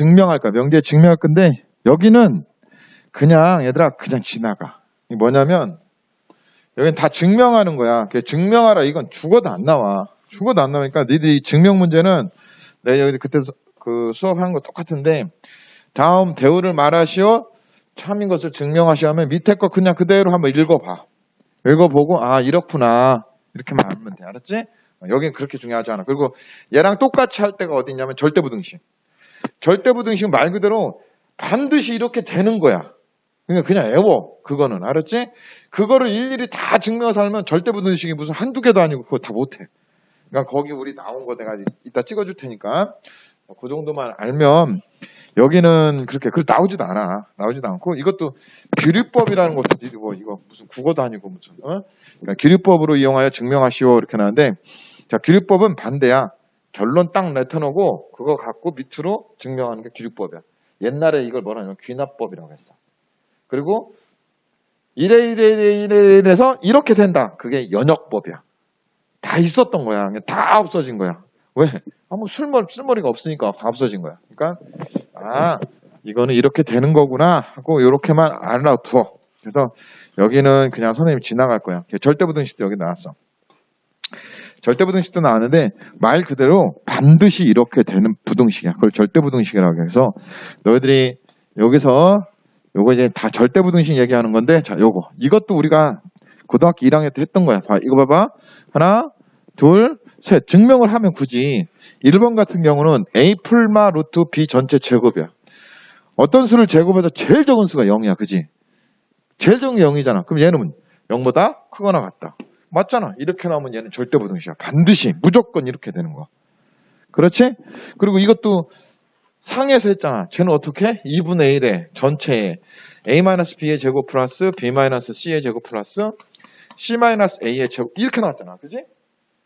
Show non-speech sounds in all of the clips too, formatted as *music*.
증명할 거야. 명제에 증명할 건데 여기는 그냥 얘들아 그냥 지나가. 이게 뭐냐면 여기는 다 증명하는 거야. 그 증명하라 이건 죽어도 안 나와. 죽어도 안 나오니까 니들이 증명 문제는 내가 여기 그때 수- 그 수업한 거 똑같은데 다음 대우를 말하시오 참인 것을 증명하시오 하면 밑에 거 그냥 그대로 한번 읽어봐. 읽어보고 아 이렇구나 이렇게 말하면 돼. 알았지? 어, 여긴 그렇게 중요하지 않아. 그리고 얘랑 똑같이 할 때가 어디 있냐면 절대부등식. 절대부등식은 말 그대로 반드시 이렇게 되는 거야. 그냥 그냥 애워. 그거는 알았지? 그거를 일일이 다 증명해서 하면 절대부등식이 무슨 한두 개도 아니고 그거 다 못해. 그러니까 거기 우리 나온 거 내가 이따 찍어줄 테니까 그 정도만 알면 여기는 그렇게 그 나오지도 않아 나오지도 않고 이것도 규류법이라는 것도 뭐 이거 무슨 국어도 아니고 무슨 어? 그러니까 규류법으로 이용하여 증명하시오 이렇게 나는데 자 규류법은 반대야 결론 딱 내터놓고 그거 갖고 밑으로 증명하는 게 규律법이야. 옛날에 이걸 뭐라 하냐면 귀납법이라고 했어. 그리고 이래 이래 이래 이래 이래서 이렇게 된다. 그게 연역법이야. 다 있었던 거야. 다 없어진 거야. 왜? 아무 쓸머, 쓸머리가 없으니까 다 없어진 거야. 그러니까 아 이거는 이렇게 되는 거구나 하고 이렇게만 알아두어. 그래서 여기는 그냥 선생님이 지나갈 거야. 절대부등식도 여기 나왔어. 절대 부등식도 나왔는데 말 그대로 반드시 이렇게 되는 부등식이야. 그걸 절대 부등식이라고 해서 너희들이 여기서 요거 이제 다 절대 부등식 얘기하는 건데 자 요거 이것도 우리가 고등학교 1학년 때 했던 거야. 봐, 이거 봐봐. 하나, 둘, 셋. 증명을 하면 굳이 1번 같은 경우는 A 풀마 루트 B 전체 제곱이야. 어떤 수를 제곱해서 제일 적은 수가 0이야. 그지? 제일 적은 게 0이잖아. 그럼 얘는 0보다 크거나 같다. 맞잖아. 이렇게 나오면 얘는 절대 부등식이야. 반드시 무조건 이렇게 되는 거. 그렇지? 그리고 이것도 상에서 했잖아. 쟤는 어떻게? 2분의 1에 전체에 a-b의 제곱 플러스 b-c의 제곱 플러스 c-a의 제곱 이렇게 나왔잖아. 그지?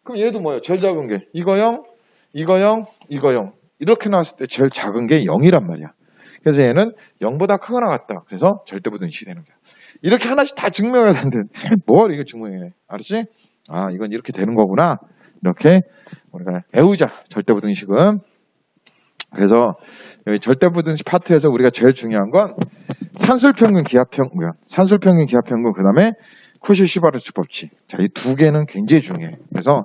그럼 얘도 뭐예요? 제일 작은 게 이거 0, 이거 0, 이거 0 이렇게 나왔을 때 제일 작은 게 0이란 말이야. 그래서 얘는 0보다 크거나 같다. 그래서 절대부등식이 되는 거야. 이렇게 하나씩 다 증명해야 되는데 *laughs* 뭘 이거 증명해. 알았지? 아 이건 이렇게 되는 거구나. 이렇게 우리가 배우자 절대부등식은 그래서 여기 절대부등식 파트에서 우리가 제일 중요한 건 산술평균 기하평균 산술평균 기하평균 그 다음에 쿠시 슈바르츠 법칙 자이 두 개는 굉장히 중요해 그래서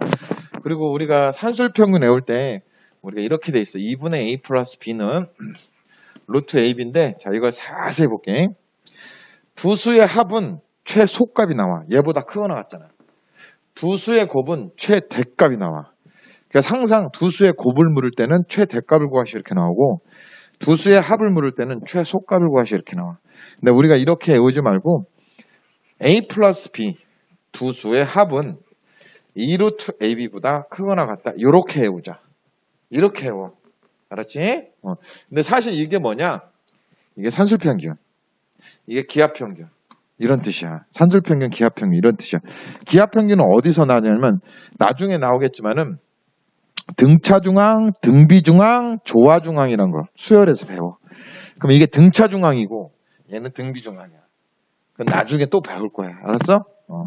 그리고 우리가 산술평균 외울 때 우리가 이렇게 돼 있어 2분의 a 플러스 b는 *clears throat* 루트 ab인데 자 이걸 자세히 볼게 두 수의 합은 최소값이 나와 얘보다 크거나 같잖아 두 수의 곱은 최대값이 나와 그래서 항상 두 수의 곱을 물을 때는 최대값을 구하시 이렇게 나오고 두 수의 합을 물을 때는 최소값을 구하시 이렇게 나와. 근데 우리가 이렇게 외우지 말고 a 플러스 b 두 수의 합은 2루트 ab보다 크거나 같다. 이렇게 외우자. 이렇게 외워. 알았지? 어. 근데 사실 이게 뭐냐? 이게 산술평균. 이게 기하평균. 이런 뜻이야. 산술 평균, 기하평균 이런 뜻이야. 기하평균은 어디서 나냐면 나중에 나오겠지만은 등차 중앙, 등비 중앙, 조화 중앙이란 거 수열에서 배워. 그럼 이게 등차 중앙이고 얘는 등비 중앙이야. 그건 나중에 또 배울 거야. 알았어? 어.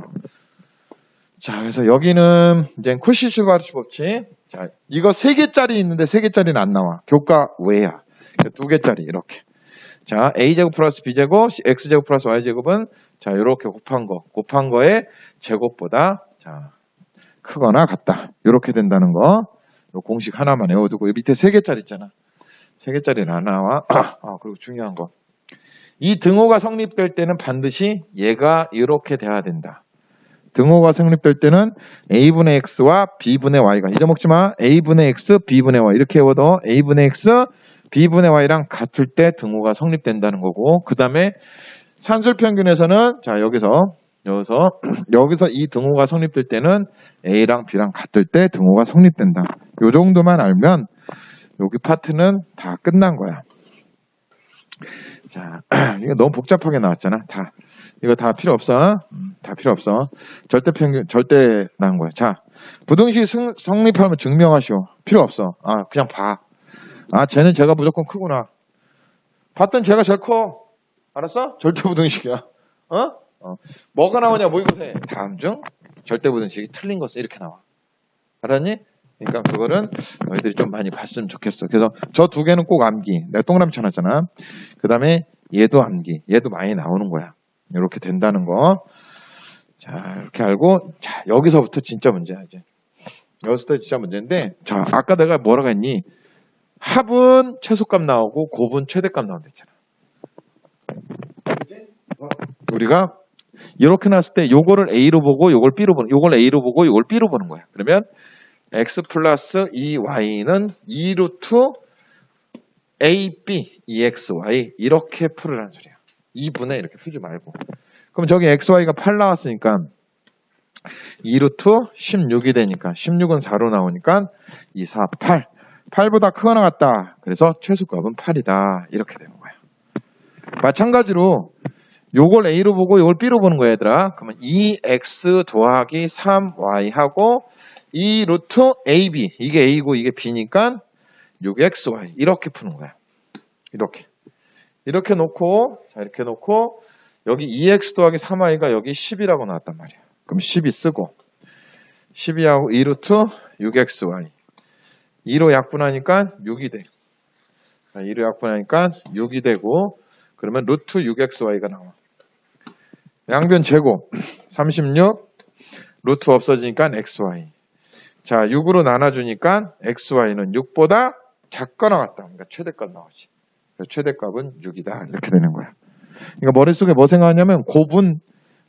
자, 그래서 여기는 이제 쿠시슈바르츠 법칙. 자, 이거 세 개짜리 있는데 세 개짜리는 안 나와. 교과 외야. 두 개짜리 이렇게. 자, a제곱 플러스 b제곱, x제곱 플러스 y제곱은 자, 이렇게 곱한 거. 곱한 거의 제곱보다 자, 크거나 같다. 이렇게 된다는 거. 요 공식 하나만 외워두고 요 밑에 세 개짜리 있잖아. 세 개짜리는 안 나와. 아, 그리고 중요한 거. 이 등호가 성립될 때는 반드시 얘가 이렇게 돼야 된다. 등호가 성립될 때는 a분의 x와 b분의 y가 잊어먹지 마. a분의 x, b분의 y 이렇게 외워도 a분의 x, b분의 y랑 같을 때 등호가 성립된다는 거고 그 다음에 산술 평균에서는 자 여기서 여기서 *clears throat* 여기서 이 등호가 성립될 때는 A랑 B랑 같을 때 등호가 성립된다. 요 정도만 알면 여기 파트는 다 끝난 거야. 자, *clears throat* 이거 너무 복잡하게 나왔잖아. 다 이거 다 필요 없어. 음, 다 필요 없어. 절대 평균 절대 나온 거야. 자, 부등식 승- 성립하면 증명하시오. 필요 없어. 아, 그냥 봐. 아, 쟤는 제가 무조건 크구나. 봤던 제가 제일 커. 알았어? 절대 부등식이야. 어? 어. 뭐가 나오냐 모의고사에 다음 중 절대 부등식이 틀린 것은 이렇게 나와. 알았니? 그러니까 그거는 너희들이 좀 많이 봤으면 좋겠어. 그래서 저 두 개는 꼭 암기. 내가 동그라미 쳐놨잖아. 그 다음에 얘도 암기. 얘도 많이 나오는 거야. 이렇게 된다는 거. 자, 이렇게 알고, 자, 여기서부터 진짜 문제야, 이제. 여기서부터 진짜 문제인데, 자, 아까 내가 뭐라고 했니? 합은 최소값 나오고, 곱은 최대값 나온다 했잖아. 우리가 이렇게 나왔을 때 요거를 A로 보고 요걸 B로 보는 요걸 A로 보고 요걸 B로 보는 거야. 그러면 x 플러스 2y는 2루트 ab 2xy 이렇게 풀으라는 소리야. 2분의 이렇게 풀지 말고. 그럼 저기 xy가 8 나왔으니까 2루트 16이 되니까 16은 4로 나오니까 2, 4, 8. 8보다 크거나 같다. 그래서 최소값은 8이다. 이렇게 되는 거야. 마찬가지로 요걸 A로 보고 요걸 B로 보는 거야 얘들아. 그러면 2x 더하기 3y 하고 2 루트 AB 이게 A고 이게 B니까 6xy 이렇게 푸는 거야. 이렇게 이렇게 놓고 자 이렇게 놓고 여기 2x 더하기 3y가 여기 10이라고 나왔단 말이야. 그럼 12 쓰고 12하고 2 루트 6xy 2로 약분하니까 6이 돼. 2로 약분하니까 6이 되고 그러면 루트 6xy가 나와. 양변 제곱 36 루트 없어지니까 xy 자 6으로 나눠주니까 xy는 6보다 작거나 같다. 그러니까 최대값 나오지. 최대값은 6이다. 이렇게 되는 거야. 그러니까 머릿속에 뭐 생각하냐면 곱은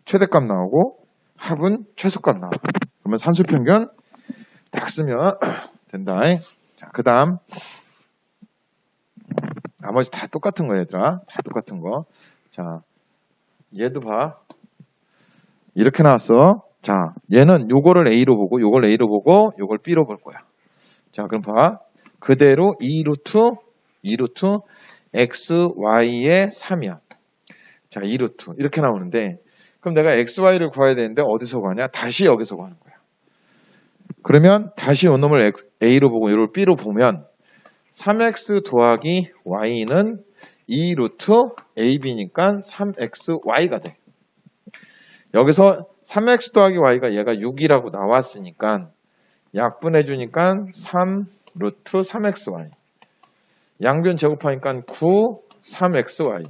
최대값 나오고 합은 최소값 나오고 그러면 산수평균 딱 쓰면 된다 자 그 다음 나머지 다 똑같은 거 얘들아 다 똑같은 거 자 얘도 봐 이렇게 나왔어. 자, 얘는 요거를 A로 보고, 요걸 A로 보고, 요걸 B로 볼 거야. 자, 그럼 봐. 그대로 2루트, 2루트, X, Y의 3이야. 자, 2루트. 이렇게 나오는데, 그럼 내가 X, Y를 구해야 되는데, 어디서 구하냐? 다시 여기서 구하는 거야. 그러면 다시 요 놈을 X, A로 보고, 요를 B로 보면, 3X 더하기 Y는 2 루트 AB니까 3XY가 돼. 여기서 3x 더하기 y가 얘가 6이라고 나왔으니까 약분해 주니까 3 루트 3xy 양변 제곱하니까 9 3xy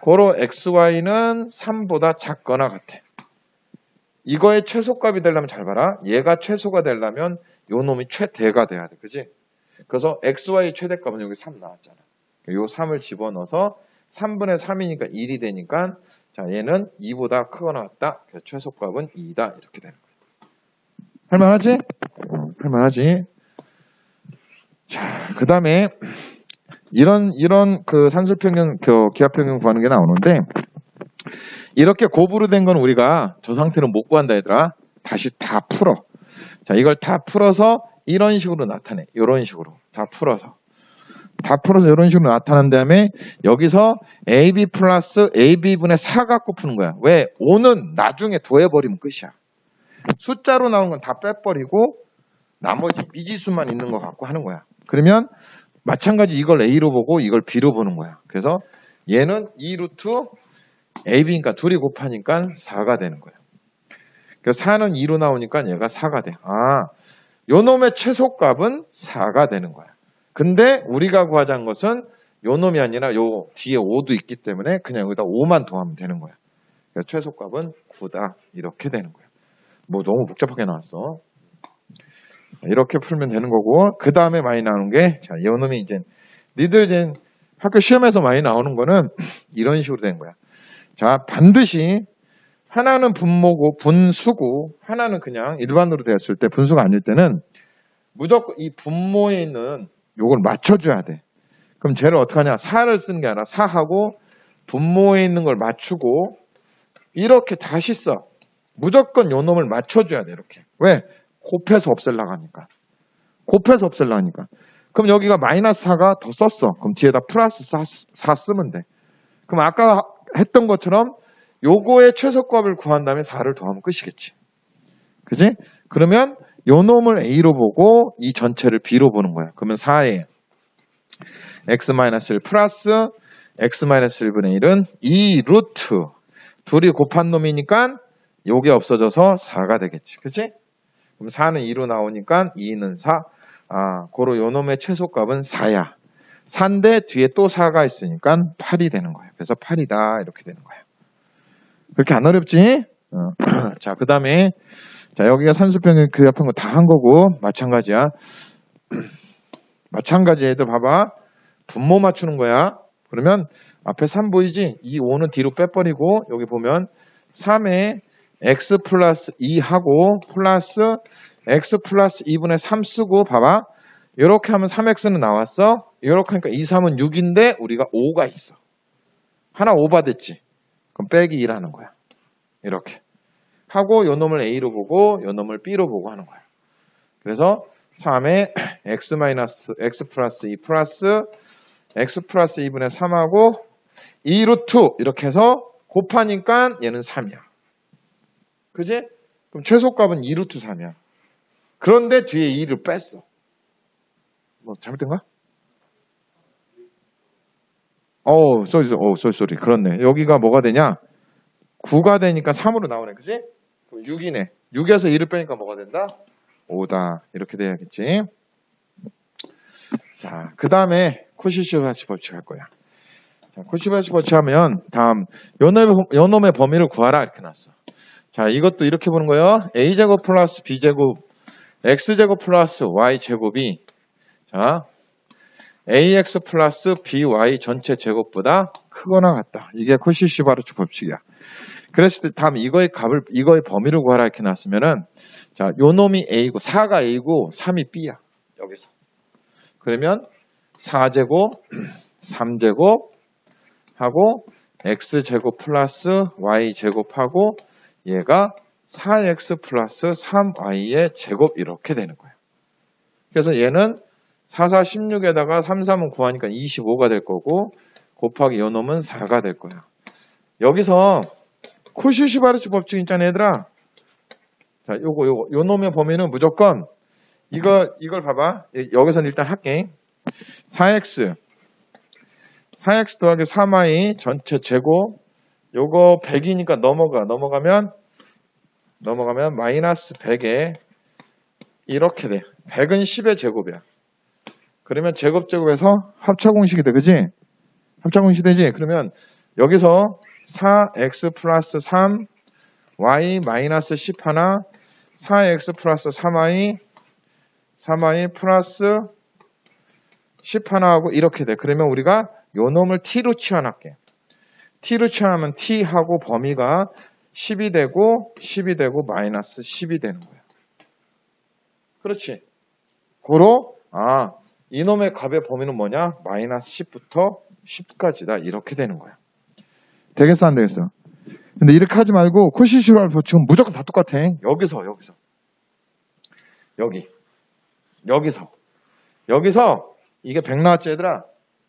고로 xy는 3보다 작거나 같아 이거의 최소값이 되려면 잘 봐라 얘가 최소가 되려면 요 놈이 최대가 돼야 돼 그지 그래서 xy 최대값은 여기 3 나왔잖아 요 3을 집어넣어서 3분의 3이니까 1이 되니까 자, 얘는 2보다 크거나 같다. 그래서 최소값은 2다. 이렇게 되는 거예요. 할만하지? 어, 할만하지? 자, 그 다음에 이런 이런 그 산술평균, 그 기하평균 구하는 게 나오는데 이렇게 고부로 된 건 우리가 저 상태는 못 구한다 얘들아. 다시 다 풀어. 자, 이걸 다 풀어서 이런 식으로 나타내. 이런 식으로 다 풀어서. 다 풀어서 이런 식으로 나타난 다음에 여기서 AB 플러스 AB분의 4 갖고 푸는 거야. 왜? 5는 나중에 더해버리면 끝이야. 숫자로 나온 건 다 빼버리고 나머지 미지수만 있는 거 갖고 하는 거야. 그러면 마찬가지 이걸 A로 보고 이걸 B로 보는 거야. 그래서 얘는 2루트 AB니까 둘이 곱하니까 4가 되는 거야. 그래서 4는 2로 나오니까 얘가 4가 돼. 아, 요 놈의 최소값은 4가 되는 거야. 근데 우리가 구하자는 것은 요 놈이 아니라 요 뒤에 5도 있기 때문에 그냥 여기다 5만 더하면 되는 거야. 그러니까 최소값은 9다. 이렇게 되는 거야. 뭐 너무 복잡하게 나왔어. 이렇게 풀면 되는 거고 그 다음에 많이 나오는 게 자, 요 놈이 이제 니들 이제 학교 시험에서 많이 나오는 거는 *clears throat* 이런 식으로 되는 거야. 자, 반드시 하나는 분모고 분수고 하나는 그냥 일반으로 되었을 때 분수가 아닐 때는 무조건 이 분모에 있는 요걸 맞춰줘야 돼. 그럼 쟤를 어떻게 하냐? 4를 쓰는 게 아니라 4하고 분모에 있는 걸 맞추고 이렇게 다시 써. 무조건 요 놈을 맞춰줘야 돼. 이렇게. 왜? 곱해서 없앨라고 하니까. 곱해서 없앨라고 하니까. 그럼 여기가 마이너스 4가 더 썼어. 그럼 뒤에다 플러스 4, 4 쓰면 돼. 그럼 아까 했던 것처럼 요거의 최소값을 구한 다음에 4를 더하면 끝이겠지. 그지? 그러면 요 놈을 A로 보고 이 전체를 B로 보는 거야. 그러면 4에 x-1 플러스 x-1분의 1은 2 루트 둘이 곱한 놈이니까 요게 없어져서 4가 되겠지. 그치? 그럼 4는 2로 나오니까 2는 4. 아, 고로 요 놈의 최소값은 4야. 4인데 뒤에 또 4가 있으니까 8이 되는 거예요. 그래서 8이다. 이렇게 되는 거예요. 그렇게 안 어렵지? 어. *clears throat* 자, 그 다음에, 자, 여기가 산수평균 그 앞에 거다 한 거고, 마찬가지야. *clears throat* 마찬가지 애들 봐봐. 분모 맞추는 거야. 그러면 앞에 3 보이지? 이 5는 뒤로 빼버리고, 여기 보면 3에 x 플러스 2 하고, 플러스 x 플러스 2분의 3 쓰고, 봐봐. 이렇게 하면 3x는 나왔어. 이렇게 하니까 2, 3은 6인데, 우리가 5가 있어. 하나 오버됐지? 그럼 빼기 1 하는 거야. 이렇게. 하고, 요 놈을 a로 보고, 요 놈을 b로 보고 하는 거야. 그래서 3에 *clears throat* x 마이너스 x 플러스 2 플러스 x 플러스 2분의 3하고 2 루트 이렇게 해서 곱하니까 얘는 3이야. 그지? 그럼 최소값은 2 루트 3이야. 그런데 뒤에 2를 뺐어. 뭐 잘못된가? 어우, 쏘리, 어, 쏘리, 쏘리. 그렇네. 여기가 뭐가 되냐? 9가 되니까 3으로 나오네. 그지? 6이네. 6에서 2를 빼니까 뭐가 된다? 5다. 이렇게 돼야겠지. 자, 그 다음에 코시시바시 법칙 할 거야. 자, 코시바시 법칙 하면 다음 요놈의, 요놈의 범위를 구하라 이렇게 놨어. 자, 이것도 이렇게 보는 거예요. a제곱 플러스 b제곱 x제곱 플러스 y제곱이 자 ax 플러스 by 전체 제곱보다 크거나 같다. 이게 코시시바르츠 법칙이야. 그랬을 때 다음 이거의 값을 이거의 범위를 구하라 이렇게 놨으면은 자, 요 놈이 a고 4가 a고 3이 b야. 여기서. 그러면 4제곱, 3제곱 하고 x제곱 플러스 y제곱하고 얘가 4x 플러스 3y의 제곱 이렇게 되는 거예요. 그래서 얘는 4, 4, 16에다가 3, 3은 9하니까 25가 될 거고 곱하기 요 놈은 4가 될 거야. 여기서 코시시바르츠 법칙 있잖아 얘들아. 자, 요거 요거 요 놈의 범위는 무조건 이거 이걸 봐봐. 여기서는 일단 할게. 4x 4x 더하기 3y 전체 제곱 요거 100이니까 넘어가 넘어가면 넘어가면 마이너스 100에 이렇게 돼 100은 10의 제곱이야 그러면 제곱 제곱에서 합차 공식이 돼 그지 합차 공식이 되지 그러면 여기서 4x 플러스 3 y 마이너스 10 하나 4x 플러스 3y 3y 플러스 10 하나 하고 이렇게 돼. 그러면 우리가 요 놈을 t로 치환할게. t로 치환하면 t하고 범위가 10이 되고 10이 되고 마이너스 10이 되는 거야. 그렇지. 고로 아 이놈의 값의 범위는 뭐냐? 마이너스 10부터 10까지다. 이렇게 되는 거야. 되겠어 안 되겠어? 근데 이렇게 하지 말고 코시시랄 법칙은 무조건 다 똑같아. 여기서 여기서 여기 여기서 여기서 이게 100 나왔지 얘들아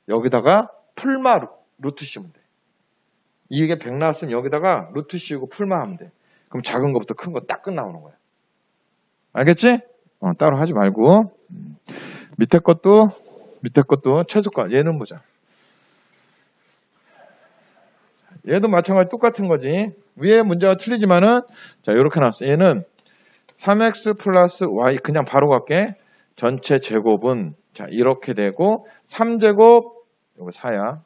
여기다가 풀마 루- 루트 씌우면 돼 이게 100 나왔으면 여기다가 루트 씌우고 풀마 하면 돼 그럼 작은 것부터 큰 거 딱 끝 나오는 거야 알겠지? 어, 따로 하지 말고 음. 밑에 것도 밑에 것도 최소값 얘는 보자. 얘도 마찬가지 똑같은 거지. 위에 문제가 틀리지만은 자 이렇게 나왔어. 얘는 3x 플러스 y 그냥 바로 갈게. 전체 제곱은 자 이렇게 되고 3제곱 이거 4야.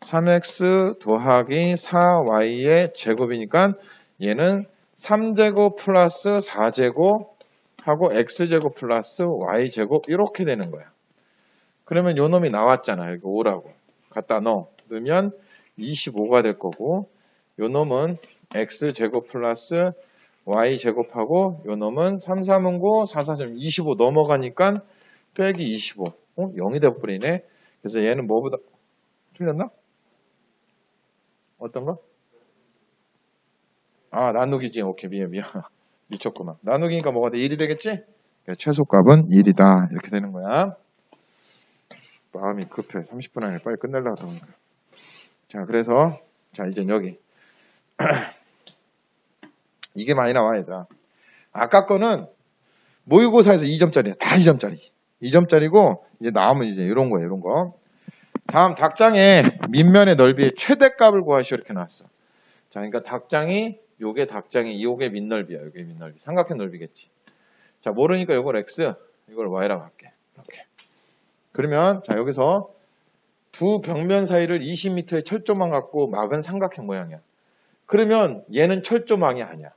3x 더하기 4y의 제곱이니까 얘는 3제곱 플러스 4제곱 하고 x제곱 플러스 y제곱 이렇게 되는 거야 그러면 요 놈이 나왔잖아 여기 5라고 갖다 넣으면 25가 될 거고 요 놈은 x제곱 플러스 y제곱하고 요 놈은 3, 3은 9, 4, 4, 25 넘어가니까 빼기 25. 어? 0이 돼버리네. 그래서 얘는 뭐보다 틀렸나? 어떤 거? 아 나누기지. 오케이 미안 미안. 미쳤구만. 나누기니까 뭐가 돼? 1이 되겠지? 그러니까 최소값은 1이다. 이렇게 되는 거야. 마음이 급해. 30분 안에 빨리 끝내려고 하니까. 자 그래서 자 이제 여기 *clears throat* 이게 많이 나와 얘들아 아까 거는 모의고사에서 2점짜리야 다 2점짜리 2점짜리고 이제 나오면 이제 이런 거예요 이런 거 다음 닭장의 밑면의 넓이의 최대값을 구하시오 이렇게 나왔어 자 그러니까 닭장이 요게 닭장이 요게 밑넓이야. 요게 밑넓이. 삼각형 넓이겠지. 자, 모르니까 요걸 x, 이걸 y라고 할게. 이렇게. 그러면 자, 여기서 두 벽면 사이를 20m의 철조망 갖고 막은 삼각형 모양이야. 그러면 얘는 철조망이 아니야.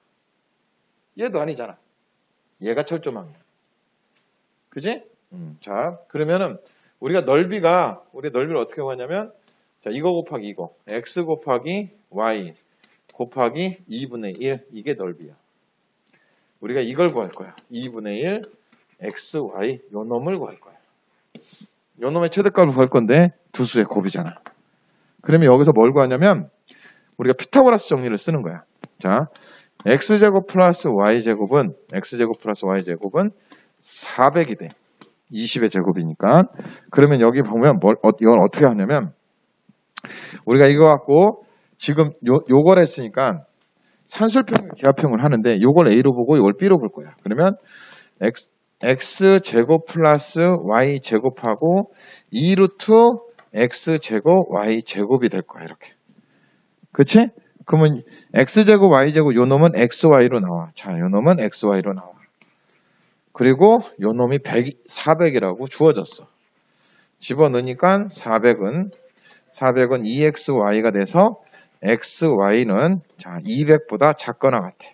얘도 아니잖아. 얘가 철조망이야. 그지? 음, 자, 그러면은 우리가 넓이가 우리 넓이를 어떻게 구하냐면 자, 이거 곱하기 이거. x 곱하기 y 곱하기 2분의 1 이게 넓이야. 우리가 이걸 구할 거야. 2분의 1 x, y 요 놈을 구할 거야. 요 놈의 최대값을 구할 건데 두 수의 곱이잖아. 그러면 여기서 뭘 구하냐면 우리가 피타고라스 정리를 쓰는 거야. 자, x제곱 플러스 y제곱은 x제곱 플러스 y제곱은 400이 돼. 20의 제곱이니까. 그러면 여기 보면 뭘, 어, 이건 어떻게 하냐면 우리가 이거 갖고 지금 요, 요걸 했으니까 산술평 기하평을 하는데 요걸 A로 보고 요걸 B로 볼 거야. 그러면 X, X 제곱 플러스 Y 제곱하고 2루트 X 제곱 Y 제곱이 될 거야. 이렇게. 그치? 그러면 X 제곱 Y 제곱 요 놈은 XY로 나와. 자, 요 놈은 XY로 나와. 그리고 요 놈이 100, 400이라고 주어졌어. 집어넣으니까 400은 400은 2xy가 돼서 xy는 자 200보다 작거나 같아.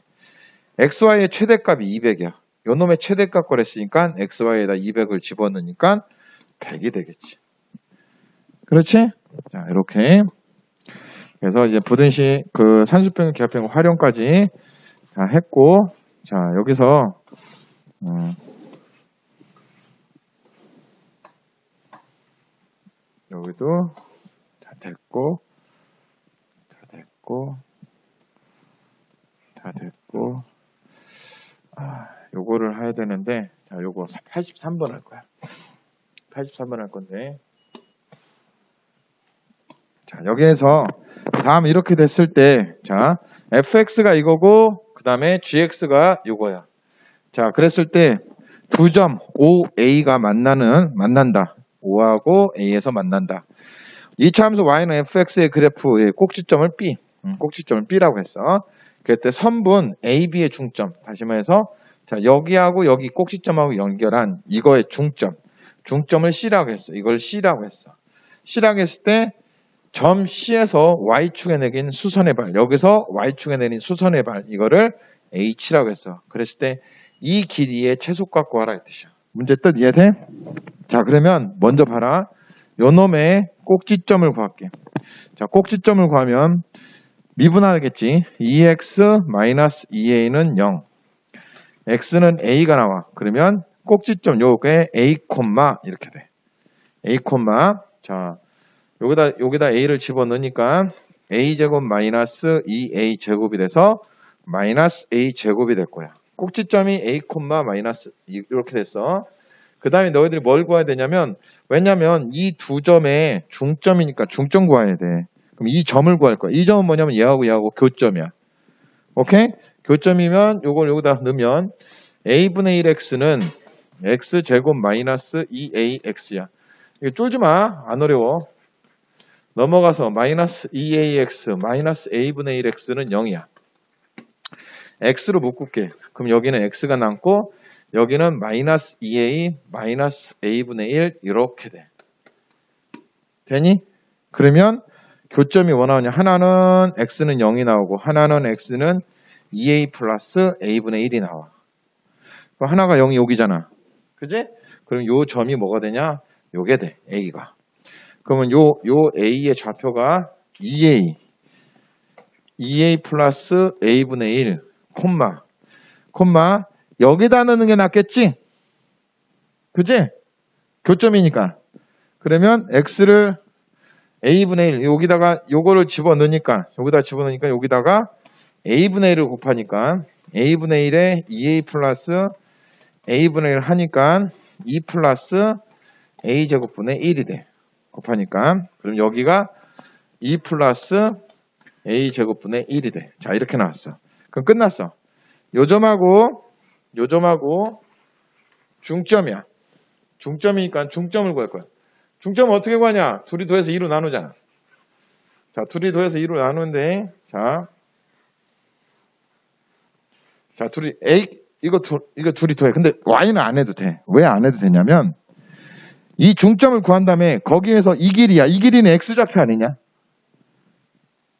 xy의 최대값이 200이야. 요 놈의 최대값 거랬으니까 xy에다 200을 집어넣으니까 100이 되겠지. 그렇지? 자 이렇게 그래서 이제 부등식 그 산수평 기하평 활용까지 다 했고 자 여기서 음, 여기도 다 됐고 다 됐고 다 됐고 아 요거를 해야 되는데 자 요거 83번 할 거야. 83번 할 건데. 자 여기에서 다음 이렇게 됐을 때 자 fx가 이거고 그 다음에 gx가 요거야. 자 그랬을 때 두 점 OA가 만나는 만난다. 5하고 A에서 만난다. 이 차함수 Y는 fx의 그래프의 꼭지점을 B, 음, 꼭지점을 B라고 했어. 그때 선분 AB의 중점, 다시 말해서 자 여기하고 여기 꼭지점하고 연결한 이거의 중점, 중점을 C라고 했어. 이걸 C라고 했어. C라고 했을 때 점 C에서 Y축에 내긴 수선의 발, 여기서 Y축에 내린 수선의 발, 이거를 H라고 했어. 그랬을 때 이 길이의 최소값 구하라 이 뜻이야. 문제 뜻 이해돼? 자, 그러면 먼저 봐라. 요 놈의 꼭지점을 구할게. 자, 꼭지점을 구하면 미분하겠지. 2x-2a는 0. x는 a가 나와. 그러면 꼭지점 요게 a, 이렇게 돼. a, 자, 여기다 여기다 a를 집어넣으니까 a 제곱 마이너스 2a 제곱이 돼서 마이너스 a 제곱이 될 거야. 꼭지점이 a, 마이너스 이렇게 됐어. 그 다음에 너희들이 뭘 구해야 되냐면 왜냐면 이 두 점의 중점이니까 중점 구해야 돼. 그럼 이 점을 구할 거야. 이 점은 뭐냐면 얘하고 얘하고 교점이야. 오케이? 교점이면 요걸 여기다 넣으면 a분의 1x는 x제곱 마이너스 2ax야. 이거 쫄지 마. 안 어려워. 넘어가서 마이너스 2ax 마이너스 a분의 1x는 0이야. x로 묶을게. 그럼 여기는 x가 남고 여기는 마이너스 2a 마이너스 a분의 1 이렇게 돼. 되니? 그러면 교점이 뭐 나오냐? 하나는 x는 0이 나오고 하나는 x는 2a 플러스 a분의 1이 나와. 하나가 0이 여기잖아. 그지? 그럼 요 점이 뭐가 되냐? 요게 돼. a가. 그러면 요, 요 a의 좌표가 2a 2a 플러스 a분의 1 콤마 콤마 여기다 넣는 게 낫겠지? 그지? 교점이니까. 그러면 x를 a분의 1 여기다가 요거를 집어넣으니까 여기다 집어넣으니까 여기다가 a분의 1을 곱하니까 a분의 1에 2a 플러스 a분의 1 하니까 2 플러스 a제곱분의 1이 돼. 곱하니까 그럼 여기가 2 플러스 a제곱분의 1이 돼. 자 이렇게 나왔어. 그럼 끝났어. 요점하고 요점하고 중점이야. 중점이니까 중점을 구할 거야. 중점 어떻게 구하냐? 둘이 더해서 2로 나누잖아. 자, 둘이 더해서 2로 나누는데, 자, 자, 둘이 A 이거 둘 이거 둘이 더해. 근데 Y는 안 해도 돼. 왜 안 해도 되냐면 이 중점을 구한 다음에 거기에서 이 길이야. 이 길이는 X 좌표 아니냐?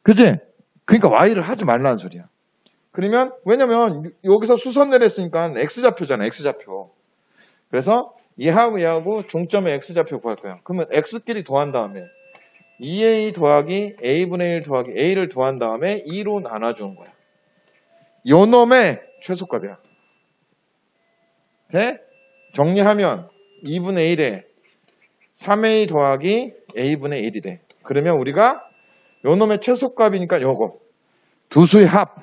그지? 그러니까 Y를 하지 말라는 소리야. 그러면 왜냐면 여기서 수선을 했으니까 X 좌표잖아. X 좌표. 그래서 얘하고 얘하고 중점의 X 좌표 구할 거야. 그러면 X끼리 더한 다음에 2A 더하기 A분의 1 더하기 A를 더한 다음에 2로 나눠주는 거야. 요 놈의 최소값이야. 돼? 정리하면 2분의 1에 3A 더하기 A분의 1이 돼. 그러면 우리가 요 놈의 최소값이니까 요거. 두 수의 합.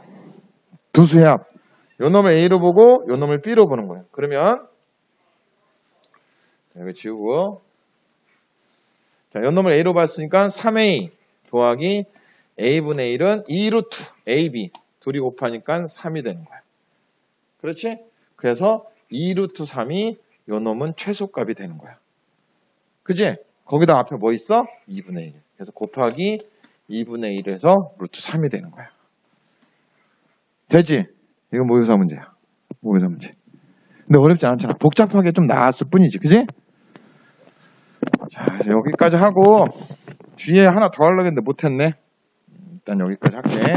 두 수의 합. 요 놈을 A로 보고 요 놈을 B로 보는 거야. 그러면 여기 지우고 자, 요 놈을 A로 봤으니까 3A 더하기 A분의 1은 2루트 AB 둘이 곱하니까 3이 되는 거야. 그렇지? 그래서 2루트 3이 요 놈은 최소값이 되는 거야. 그지? 거기다 앞에 뭐 있어? 2분의 1. 그래서 곱하기 2분의 1에서 루트 3이 되는 거야. 되지? 이건 모의고사 문제야. 모의고사 문제. 근데 어렵지 않잖아. 복잡하게 좀 나왔을 뿐이지. 그지? 자, 여기까지 하고 뒤에 하나 더 하려고 했는데 못했네. 일단 여기까지 할게.